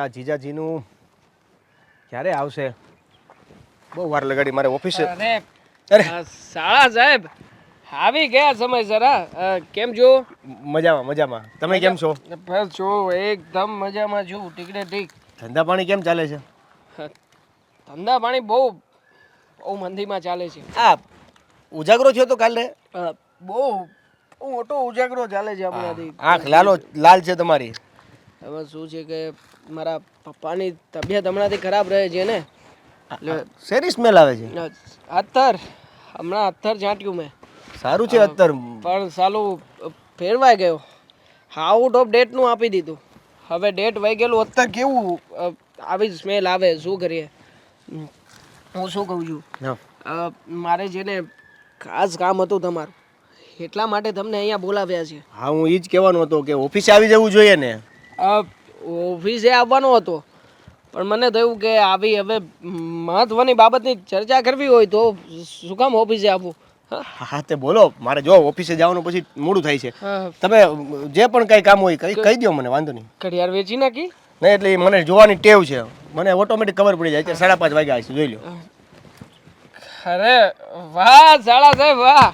આ જીજાજીનું ક્યારે આવશે? બહુ વાર લગાડી મારે ઓફિસે. અરે સાળા સાહેબ આવી ગયા સમય જરા. કેમ છો? મજામાં મજામાં. તમે કેમ છો? બસ જો એકદમ મજામાં છું. ટીકડે ટીક. ધંધા પાણી કેમ ચાલે છે? ધંધા પાણી બહુ બહુ મંદીમાં ચાલે છે. આ ઉજાગરો થયો તો કાલે? બહુ મોટો ઉજાગરો ચાલે છે હમણાંથી આંખ લાલો લાલ છે તમારી. એમાં શું છે કે મારા પપ્પાની તબિયત હમણાંથી ખરાબ રહે છે ને. એટલે શેરી સ્મેલ આવે છે? અત્તર. હમણાં અત્તર છાંટ્યું મેં. સારું છે અત્તર? પણ સાલું ફેરવાઈ ગયો. આઉટ ઓફ ડેટનું આપી દીધું. હવે ડેટ વહી ગયેલું. અત્તર કેવું આવી સ્મેલ આવે શું કરીએ? હું શું કહું છું? મારે છે ને ખાસ કામ હતું તમારું. એટલા માટે તમને અહીંયા બોલાવ્યા છે. હા હું એ જ કહેવાનું હતો કે ઓફિસે આવી જવું જોઈએ ને. ઓફિસે આવવાનો હતો. પણ મને થયું કે આવી હવે મહત્વની બાબતની ચર્ચા કરવી હોય તો શું કામ ઓફિસે આવવું હા? તે બોલો. મારે જો ઓફિસે જવાનું પછી મોડું થાય છે. તમે જે પણ કઈ કામ હોય કઈ કહી દો મને વાંધો નહીં. ઘડિયાળ વેચી નાખી? નહીં એટલે મને જોવાની ટેવ છે. મને ઓટોમેટિક ખબર પડી જાય. છે સાડા પાંચ વાગ્યા છે જોઈ લો અરે વાહ સાડા સાહેબ વાહ.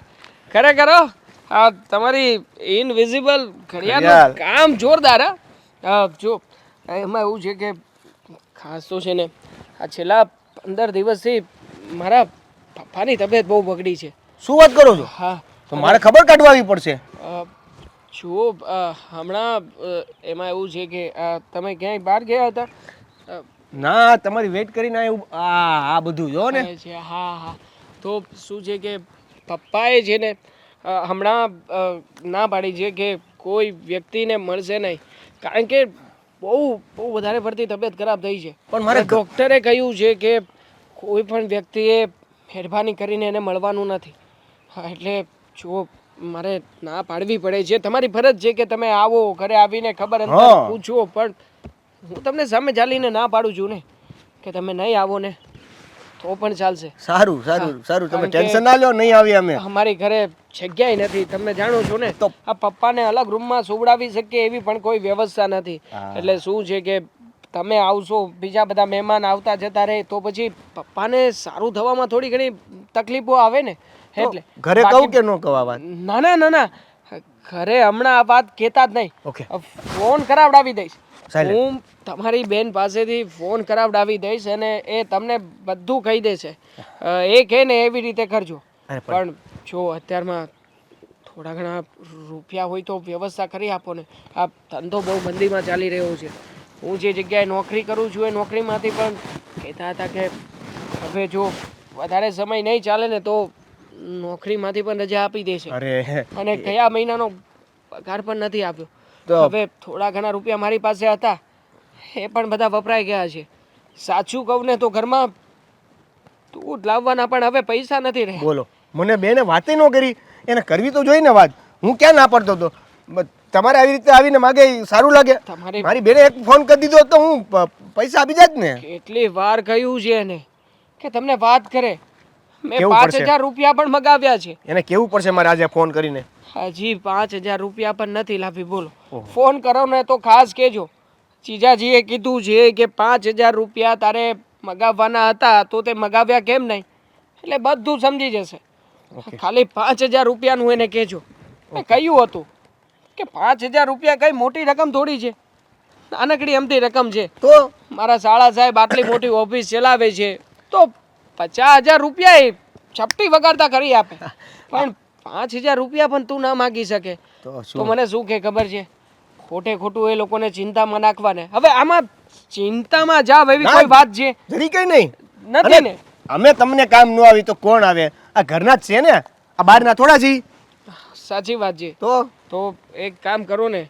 ખરેખર હો. આ તમારી ઇનવિઝિબલ ઘડિયાળ. કામ જોરદાર હા, જો એમાં એવું છે કે ખાસ તો છે ને આ છેલ્લા પંદર દિવસથી મારા પપ્પાની તબિયત બહુ બગડી છે. શું વાત કરો છો? હા. તો મારે ખબર કાઢવાવી પડશે. જુઓ હમણાં એમાં એવું છે કે તમે ક્યાંય બહાર ગયા હતા? ના તમારી વેટ કરીને આ એવું- આ આ બધું જો ને. છે હા હા. તો શું છે કે પપ્પાએ છે ને હમણાં ના પાડી છે કે કોઈ વ્યક્તિને મળશે નહીં. કારણ કે બહુ બહુ વધારે પડતી તબિયત ખરાબ થઈ છે. પણ મારે ડૉક્ટરે કહ્યું છે કે કોઈ પણ વ્યક્તિએ મહેરબાની કરીને એને મળવાનું નથી. હા એટલે જો મારે ના પાડવી પડે છે. તમારી ફરજ છે કે તમે આવો ઘરે આવીને ખબર પૂછો પણ હું તમને સામે ચાલીને ના પાડું છું ને કે તમે નહીં આવો ને. તો પણ ચાલશે. સારું સારું સારું. તમે ટેન્શન ના લો નહીં આવી અમે. અમારી ઘરે જગ્યાએ નથી. તમે જાણો છો ને તો- આ પપ્પાને અલગ રૂમમાં સુવડાવી શકીએ એવી પણ કોઈ વ્યવસ્થા નથી. એટલે શું છે કે તમે આવશો બીજા બધા મહેમાન આવતા જતા રહે તો પછી પપ્પાને સારું થવામાં થોડી ઘણી તકલીફો આવે ને. એટલે ઘરે કહું કે ન કહવા વાત? ના ના ના ના. ઘરે હમણાં આ વાત કહેતા જ નહીં. ઓકે. ફોન કરાવડાવી દઈશ. હું તમારી બેન પાસેથી ફોન કરાવડાવી દઈશ અને એ તમને બધું કહી દેશે. એ કહે ને એવી રીતે કરજો. પણ જો અત્યારમાં થોડા ઘણા રૂપિયા હોય તો વ્યવસ્થા કરી આપો ને. આ ધંધો બહુ મંદીમાં ચાલી રહ્યો છે. હું જે જગ્યાએ નોકરી કરું છું એ નોકરીમાંથી પણ કહેતા હતા કે હવે જો વધારે સમય નહીં ચાલે ને તો નોકરીમાંથી પણ રજા આપી દેશે. અને કયા મહિનાનો પગાર પણ નથી આપ્યો. હવે થોડા ઘણા રૂપિયા મારી પાસે હતા. એ પણ બધા વપરાઈ ગયા છે. સાચું કહું ને તો ઘરમાં દૂધ લાવવાના પણ હવે પૈસા નથી રહ્યા. બોલો. મને બેને વાતે ન કરી. એને કરવી તો જોઈ ને વાત. હું ક્યાં ના પડતો હતો? તમારે આવી રીતે આવીને માગે સારું લાગે. મારી બેને એક ફોન કરી દીધો તો હું પૈસા આપી જાત ને. કેટલી વાર કહ્યું છે એને કે તમને વાત કરે. મેં પાંચ હજાર રૂપિયા પણ મગાવ્યા છે. એને કેવું પડશે મારે આજે ફોન કરીને? હજી પાંચ હજાર રૂપિયા પણ નથી લાભી બોલો. ફોન કરો ને તો ખાસ કહેજો. ચીજાજીએ કીધું છે કે પાંચ હજાર રૂપિયા તારે મગાવવાના હતા તો તે મગાવ્યા કેમ નહીં? એટલે બધું સમજી જશે. ખાલી પાંચ હજાર રૂપિયાનું એને કહેજો. મેં કહ્યું હતું કે પાંચ હજાર રૂપિયા કઈ મોટી રકમ થોડી છે? નાનકડી અમથી રકમ છે. તો? મારા શાળા સાહેબ આટલી મોટી ઓફિસ ચલાવે છે તો પચાસ હજાર રૂપિયા એ છપટી વગાડતા કરી આપે. પણ પાંચ હજાર રૂપિયા પણ તું ના માગી શકે. તો મને શું કે ખબર છે? ખોટે ખોટું એ લોકોને ચિંતામાં નાખવાને. હવે આમાં ચિંતામાં જાવ એવી કોઈ વાત છે? જરી કઈ નહીં. નથી ને. અમે તમને કામ ન આવી તો કોણ આવે? આ ઘરના જ છે ને? આ બહારના થોડા જી. સાચી વાત છે. તો? તો એક કામ કરો ને.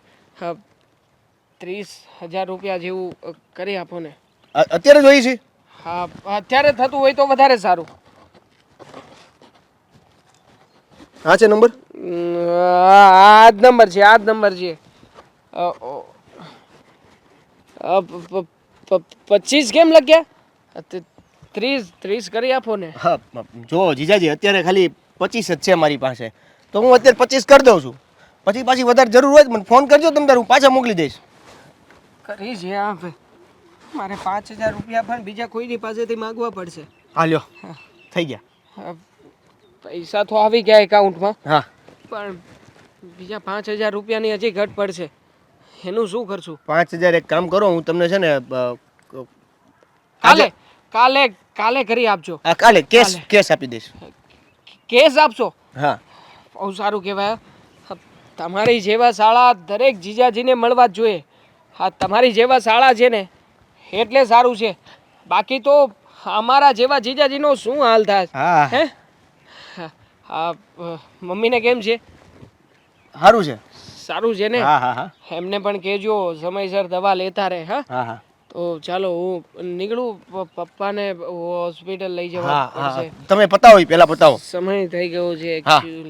ત્રીસ હજાર રૂપિયા જેવું કરી આપો ને. અત્યારે જોઈ છે. હા અત્યારે થતું હોય તો વધારે સારું. હા છે નંબર? આ જ નંબર છે આ જ નંબર છે. પચીસ કેમ લખ્યા? ત્રીસ ત્રીસ કરી આપો ને. હા જો જીજાજી અત્યારે ખાલી પચીસ જ છે મારી પાસે. તો હું અત્યારે પચીસ કરી દઉં છું. પછી પાછી વધારે જરૂર હોય મને ફોન કરજો તમે તાર હું પાછા મોકલી દઈશ. કરી છે આ ભાઈ. મારે પાંચ હજાર રૂપિયા પણ બીજા કોઈની પાસેથી માંગવા પડશે. હાલ્યો થઈ ગયા. પૈસા તો આવી ગયા એકાઉન્ટમાં. હા. પણ બીજા પાંચ હજાર રૂપિયાની હજી ઘટ પડશે. એનું શું કરશું પાંચ હજાર એક કામ કરો હું તમને છે ને કાલે કાલે કાલે કરી આપજો. કાલે કેશ કેસ આપી દઈશ. કેસ આપશો? હા. બહુ સારું કહેવાય તમારી જેવા શાળા દરેક જીજાજીને મળવા જ જોઈએ. હા તમારી જેવા શાળા છે ને એટલે સારું છે. બાકી તો અમારા જેવા જીજાજીનો શું હાલ થાય? હા? હા મમ્મીને કેમ છે? સારું છે. સારું છે ને? હા હા હા. એમને પણ કહેજો સમયસર દવા લેતા રહે હા? હા હા. તો ચાલો હું નીકળું પપ્પાને હોસ્પિટલ લઈ જવા પડશે. તમે પતાવો પેલા પતાવો. સમય થઈ ગયો છે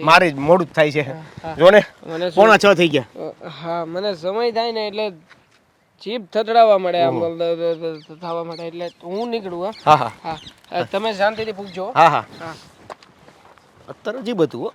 મારે મોડું થાય છે. હા. જો ને મને પોણા છ થઈ ગયા. હા મને સમય થાય ને એટલે જીભ થતડાવા મળે આમ થવા માટે એટલે હું નીકળું હા? હા તમે શાંતિથી પૂછજો હા હા. હા. અત્યારે જ બધું